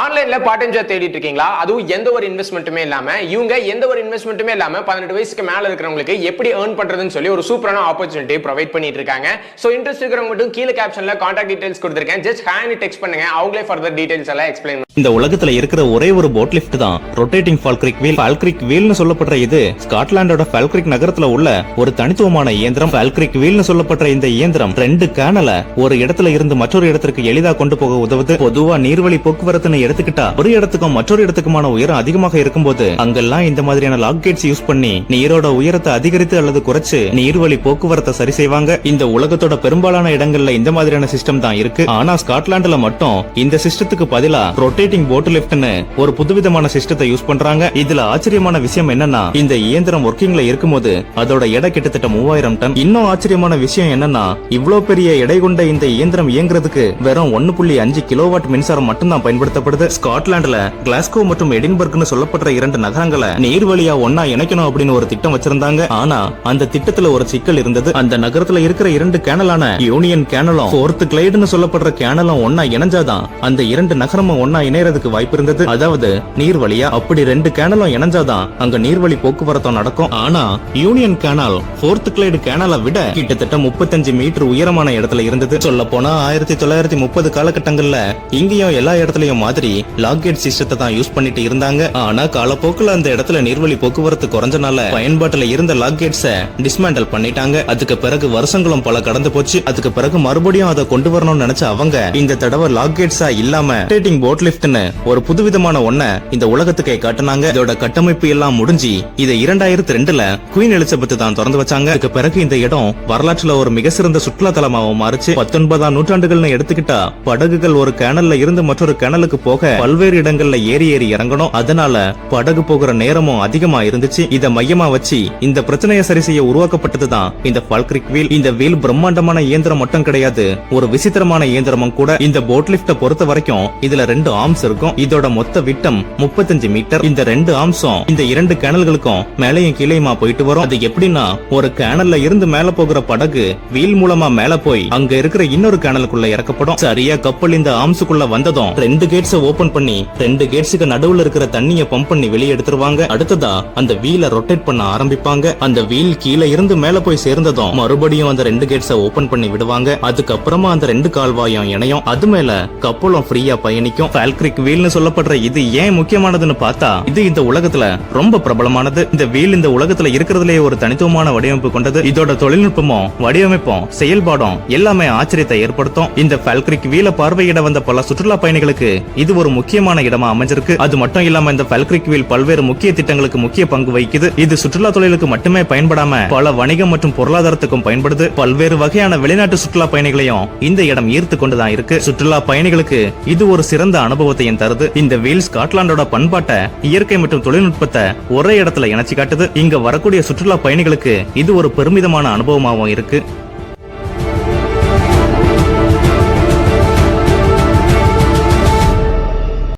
ஆன்லைன்ல part time job தேடிட்டு இருக்கீங்களா? அதுவும் எந்த ஒரு இன்வெஸ்ட்மெண்ட்டுமே இல்லாம இவங்க எந்த ஒரு இன்வெஸ்ட்மெண்ட்டுமே இல்லாம பதினெட்டு வயசுக்கு மேல இருக்கிறவங்களுக்கு எப்படி ஏர்ன் பண்றதுன்னு சொல்லி ஒரு சூப்பரான ஆப்பர்ச்சுனிட்டி ப்ரொவைட் பண்ணிட்டு இருக்காங்க. சோ இன்ட்ரெஸ்ட் இருக்கிறவங்க மட்டும் கீழே கேப்ஷன்ல கான்டாக்ட் டீடைல்ஸ் கொடுத்துருக்கேன். ஜஸ்ட் ஹேண்ட் டெக்ஸ்ட் பண்ணுங்க. அவங்களே ஃபர்தர் டீடைல்ஸ் எல்லாம் எக்ஸ்பிளைன் இந்த உலகத்துல இருக்கிற ஒரே ஒரு போட் லிஃப்ட் தான் ரொட்டேட்டிங் ஃபால்க்ரிக் வீல் ஃபால்க்ரிக் வீல்னு சொல்லப்படுற இது ஸ்காட்லாண்டோட ஃபால்க்ரிக் நகரத்துல உள்ள ஒரு தனித்துவமான இயந்திரம். ஃபால்க்ரிக் வீல்னு சொல்லப்படுற இந்த இயந்திரம் ரெண்டு கேனல ஒரு இடத்துல இருந்து மற்றொரு இடத்திற்கு எளிதா கொண்டு போக உதவுது. பொதுவா நீர்வழி போக்குவரத்துன்னு எடுத்துக்கிட்டா ஒரு இடத்துக்கும் மற்றொரு இடத்துக்குமான உயரம் அதிகமாக இருக்கும்போது அங்கெல்லாம் இந்த மாதிரியான லாக் கேட்ஸ் யூஸ் பண்ணி நீரோட உயரத்தை அதிகரித்து அல்லது குறைச்சு நீர்வழி போக்குவரத்தை சரி செய்வாங்க. இந்த உலகத்தோட பெரும்பாலான இடங்கள்ல இந்த மாதிரியான சிஸ்டம் தான் இருக்கு. ஆனா ஸ்காட்லாந்துல மட்டும் இந்த சிஸ்டத்துக்கு பதிலா ரொட்டேட்டிங் போட் லிப்ட்னு ஒரு புதுவிதமான சிஸ்டத்தை யூஸ் பண்றாங்க. இதுல ஆச்சரியமான விஷயம் என்னன்னா இந்த இயந்திரம் ஒர்க்கிங்ல இருக்கும்போது அதோட எடை கிட்டத்தட்ட மூவாயிரம் டன். இன்னும் ஆச்சரியமான விஷயம் என்னன்னா இவ்ளோ பெரிய எடை கொண்ட இந்த இயந்திரம் இயங்குறதுக்கு வெறும் ஒன்னு புள்ளி அஞ்சு கிலோவாட் மின்சாரம் மட்டும்தான் பயன்படுத்தப்படுது. ஸ்காட்லாந்துல கிளாஸ்கோ மற்றும் எடின்பர்க்னு சொல்லப்படுற இரண்டு நகரங்களை நீர் வழியா ஒன்னா இணைக்கணும் அப்படின்னு ஒரு திட்டம் வச்சிருந்தாங்க. ஆனா அந்த திட்டத்துல ஒரு சிக்கல் இருந்தது. அந்த நகரத்துல இருக்கிற இரண்டு கேனலான யூனியன் கேனலும் ஃபோர்த் கிளைடுன்னு சொல்லப்படுற கேனலும் ஒன்னா இணைஞ்சாதான் அந்த இரண்டு நகரமும் ஒன்னா இணையறதுக்கு வாய்ப்பு இருந்தது. அதாவது நீர் வழியா அப்படி ரெண்டு கேனலும் இணைஞ்சாதான் அங்க நீர்வழி போக்குவரத்தும் நடக்கும். ஆனா யூனியன் கேனல் ஃபோர்த் கிளைடு கேனலை விட கிட்டத்தட்ட முப்பத்தஞ்சு மீட்டர் உயரமான இடத்துல இருந்தது. சொல்ல போனா ஆயிரத்தி தொள்ளாயிரத்தி முப்பது காலகட்டங்கள்ல இங்கேயும் எல்லா இடத்துலயும் மாதிரி லாக்கெட் சிஸ்டத்தை தான் யூஸ் பண்ணிட்டு இருந்தாங்க. ஆனா காலப்போக்குல அந்த இடத்துல நீர்வழி போக்குவரத்து குறைஞ்சனால பயன்பாட்டுல இருந்த லாக்கெட்ஸ டிஸ்மேண்டல் பண்ணிட்டாங்க. அதுக்கு பிறகு வருஷங்களும் பல கடந்து போச்சு. அதுக்கு பிறகு மறுபடியும் அதை கொண்டு வரணும்னு நினைச்ச அவங்க இந்த தடவை லாக்கெட்ஸா இல்லாம ரொட்டேட்டிங் போட் லிப்ட்னு ஒரு புதுவிதமான ஒன்ன இந்த உலகத்துக்கே காட்டினாங்க. இதோட கட்டமைப்பு எல்லாம் முடிஞ்சு இதை இரண்டாயிரத்தி ரெண்டுல குயின் எலிசபெத் தான் திறந்து வச்சாங்க. அதுக்கு பிறகு இந்த இடம் வரலாற்றுல ஒரு மிக சிறந்த சுற்றுலா தலமாவும் மாறுச்சு. பத்தொன்பதாம் நூற்றாண்டுகள்னு எடுத்துக்கிட்டா படகுகள் ஒரு கேனல்ல இருந்து மற்றொரு கேனலுக்கு போக பல்வேறு இடங்கள்ல ஏறி ஏறி இறங்கணும். அதனால படகு போகிற நேரமும் அதிகமா இருந்துச்சு இத மையமா வச்சு இந்த பிரச்சனையை சரி செய்ய உருவாக்கப்பட்டதுதான் இந்த ஃபால்க்ரிக் வீல் இந்த வீல் பிரம்மாண்டமான இயந்திரம் மட்டும் கிடையாது ஒரு விசித்திரமான இயந்திரமும் கூட. இந்த போட் லிப்ட பொறுத்த வரைக்கும் இதுல ரெண்டு ஆர்ம்ஸ் இருக்கும். இதோட மொத்த விட்டம் முப்பத்தஞ்சு மீட்டர் இந்த ரெண்டு ஆர்ம்ஸும் இந்த இரண்டு கேனல்களுக்கும் மேலையும் கீழேயுமா போயிட்டு வரும். அது எப்படின்னா ஒரு கேனல்ல இருந்து மேல போகிற படகு வீல் மூலமா மேல போய் அங்க இருக்கிற இன்னொரு கேனலுக்குள்ள இறக்கப்படும். சரியா கப்பல் இந்த ஆர்ம்ஸுக்குள்ள வந்ததும் ரெண்டு கேட்ஸ் ஓபன் பண்ணி ரெண்டு கேட்ஸுக்கு நடுவுல இருக்கிற தண்ணிய பம்ப் பண்ணி வெளியே எடுத்துருவாங்க. அடுத்ததா அந்த வீல ரொட்டேட் பண்ண ஆரம்பிப்பாங்க. அந்த வீல் கீழே இருந்து மேல போய் சேர்ந்ததும் மறுபடியும் அந்த ரெண்டு கேட்ஸ ஓபன் பண்ணி விடுவாங்க. அதுக்கப்புறமா அந்த ரெண்டு கால்வாயும் இணையும். அது மேல கப்பலும் ஃப்ரீயா பயணிக்கும். ஃபால்க்ரிக் வீல்னு சொல்லப்படுற இது ஏன் முக்கியமானதுன்னு பார்த்தா இது இந்த உலகத்துல ரொம்ப பிரபலமானது. இந்த வீல் இந்த உலகத்துல இருக்கிறதுலே ஒரு தனித்துவமான வடிவமைப்பு கொண்டது. இதோட தொழில்நுட்பமும் வடிவமைப்பும் செயல்பாடும் எல்லாமே ஆச்சரியத்தை ஏற்படுத்தும். இந்த ஃபால்க்ரிக் வீல பார்வையிட வந்த பல சுற்றுலா பயணிகளுக்கு இது ஒரு முக்கியமான இடமா அமைஞ்சிருக்கு. அது மட்டும் இல்லாம இந்த பல்கிரிக் வீல் பல்வேறு முக்கிய திட்டங்களுக்கு முக்கிய பங்கு வகிக்குது. இது சுற்றுலா தொழிலுக்கு மட்டுமே பயன்படாம பல வணிகம் மற்றும் பொருளாதாரத்துக்கும் பயன்படுது. பல்வேறு வகையான வெளிநாட்டு சுற்றுலா பயணிகளையும் இந்த இடம் ஈர்த்து கொண்டுதான் இருக்கு. சுற்றுலா பயணிகளுக்கு இது ஒரு சிறந்த அனுபவத்தையும் தருது. இந்த வீல் ஸ்காட்லாண்டோட பண்பாட்டை இயற்கை மற்றும் தொழில்நுட்பத்தை ஒரே இடத்துல இணைச்சு காட்டுது. இங்க வரக்கூடிய சுற்றுலா பயணிகளுக்கு இது ஒரு பெருமிதமான அனுபவமாகவும் இருக்கு.